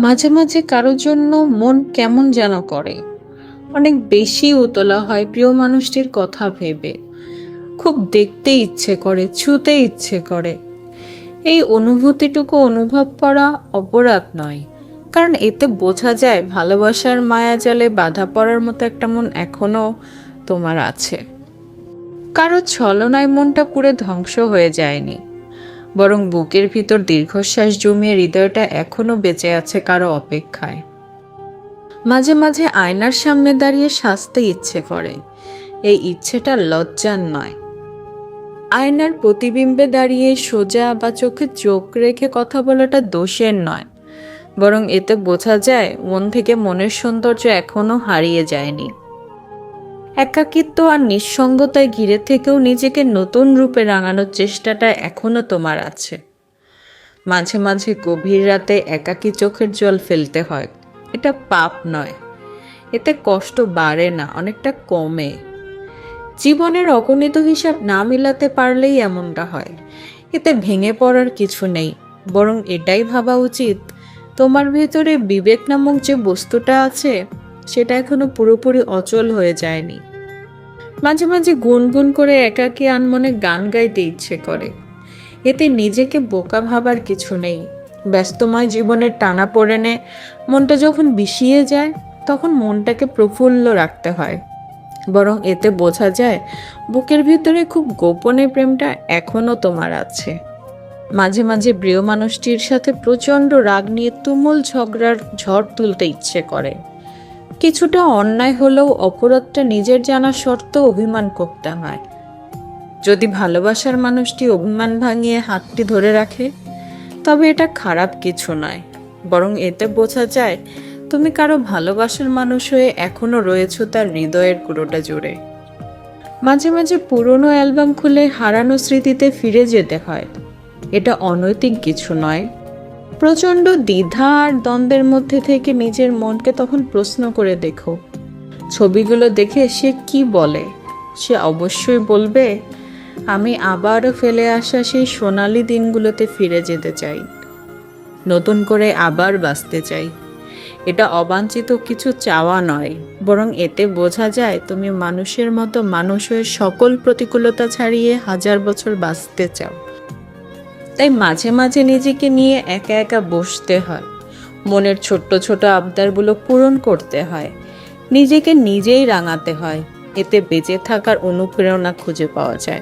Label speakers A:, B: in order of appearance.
A: মাঝে মাঝে কারোর জন্য মন কেমন যেন করে। অনেক বেশি উতলা হয় প্রিয় মানুষটির কথা ভেবে। খুব দেখতে ইচ্ছে করে, ছুতে ইচ্ছে করে। এই অনুভূতিটুকু অনুভব করা অপরাধ নয়, কারণ এতে বোঝা যায় ভালোবাসার মায়াজালে বাধা পড়ার মতো একটা মন এখনও তোমার আছে। কারও ছলনায় মনটা পুরো ধ্বংস হয়ে যায়নি। বরং বুকের ভিতর দীর্ঘশ্বাস জমিয়ে হৃদয়টা এখনও বেঁচে আছে কারও অপেক্ষায়। মাঝে মাঝে আয়নার সামনে দাঁড়িয়ে সাজতে ইচ্ছে করে। এই ইচ্ছেটা লজ্জার নয়। আয়নার প্রতিবিম্বে দাঁড়িয়ে সোজা বা চোখে চোখ রেখে কথা বলাটা দোষের নয়। বরং এতে বোঝা যায়, মন থেকে মনের সৌন্দর্য এখনও হারিয়ে যায়নি। একাকিত্ব আর নিঃসঙ্গতায় ঘিরে থেকেও নিজেকে নতুন রূপে রাঙানোর চেষ্টাটা এখনও তোমার আছে। মাঝে মাঝে গভীর রাতে একাকী চোখের জল ফেলতে হয়। এটা পাপ নয়। এতে কষ্ট বাড়ে না, অনেকটা কমে। জীবনের অগণিত হিসাব না মিলাতে পারলেই এমনটা হয়। এতে ভেঙে পড়ার কিছু নেই। বরং এটাই ভাবা উচিত, তোমার ভেতরে বিবেক নামক যে বস্তুটা আছে, সেটা এখনও পুরোপুরি অচল হয়ে যায়নি। মাঝে মাঝে গুনগুন করে একাকী আনমনে গান গাইতে ইচ্ছে করে। এতে নিজেকে বোকা ভাবার কিছু নেই। ব্যস্তময় জীবনের টানা পড়েনে মনটা যখন বিষিয়ে যায়, তখন মনটাকে প্রফুল্ল রাখতে হয়। বরং এতে বোঝা যায়, বুকের ভিতরে খুব গোপনে প্রেমটা এখনও তোমার আছে। মাঝে মাঝে প্রিয় মানুষটির সাথে প্রচণ্ড রাগ নিয়ে তুমুল ঝগড়ার ঝড় তুলতে ইচ্ছে করে। কিছুটা অন্যায় হলেও অপরাধটা নিজের জানা সত্ত্বেও অভিমান করতে হয়। যদি ভালোবাসার মানুষটি অভিমান ভাঙিয়ে হাতটি ধরে রাখে, তবে এটা খারাপ কিছু নয়। বরং এতে বোঝা যায়, তুমি কারও ভালোবাসার মানুষ হয়ে এখনও রয়েছো তার হৃদয়ের কুড়োটা জুড়ে। মাঝে মাঝে পুরনো অ্যালবাম খুলে হারানো স্মৃতিতে ফিরে যেতে হয়। এটা অনৈতিক কিছু নয়। প্রচণ্ড দ্বিধা আর দ্বন্দ্বের মধ্যে থেকে নিজের মনকে তখন প্রশ্ন করে দেখো। ছবিগুলো দেখে সে কি বলে? সে অবশ্যই বলবে, আমি আবারও ফেলে আসা সেই সোনালি দিনগুলোতে ফিরে যেতে চাই। নতুন করে আবার বাঁচতে চাই। এটা অবাঞ্ছিত কিছু চাওয়া নয়, বরং এতে বোঝা যায় তুমি মানুষের মতো মানুষ হয়ে সকল প্রতিকূলতা ছাড়িয়ে হাজার বছর বাঁচতে চাও। তাই মাঝে মাঝে নিজেকে নিয়ে একা একা বসতে হয়। মনের ছোট্ট ছোট আবদারগুলো পূরণ করতে হয়। নিজেকে নিজেই রাঙাতে হয়। এতে বেঁচে থাকার অনুপ্রেরণা খুঁজে পাওয়া যায়।